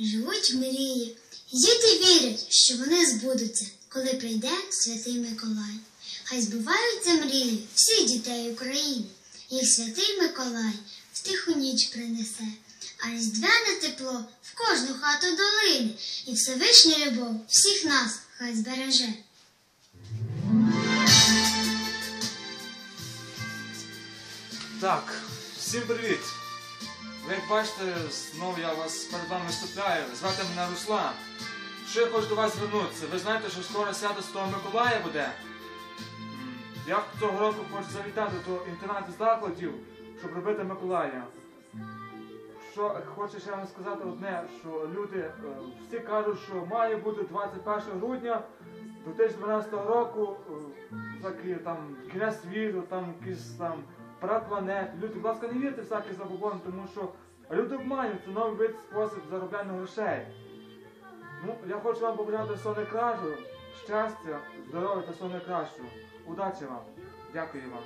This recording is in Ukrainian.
живуть мрії. І Діти вірять, що вони збудуться, коли прийде святий Миколай. Хай збуваються мрії всіх дітей України. Їх святий Миколай в тиху ніч принесе, а різдвяне тепло в кожну хату долини, і Всевишня любов всіх нас хай збереже. Так, всім привіт! Ви бачите, знову я вас перед вами виступляю. Звати мене Руслан. Що я хочу до вас звернутися? Ви знаєте, що скоро свято Святого Миколая буде? Я цього року хочу завітати до інтернату закладів, щоб робити Миколая. Що хочу ще вам сказати одне, що люди е, всі кажуть, що має бути 21 грудня 2012 року е, такий там кінець світу, там якийсь там парад планет. Люди, будь ласка, не вірте всякий всякі тому що люди обманюють, це новий вид спосіб заробляння грошей. Ну, я хочу вам побажати всього найкращого, щастя, здоров'я та всього найкращого. Удачі вам. Дякую вам.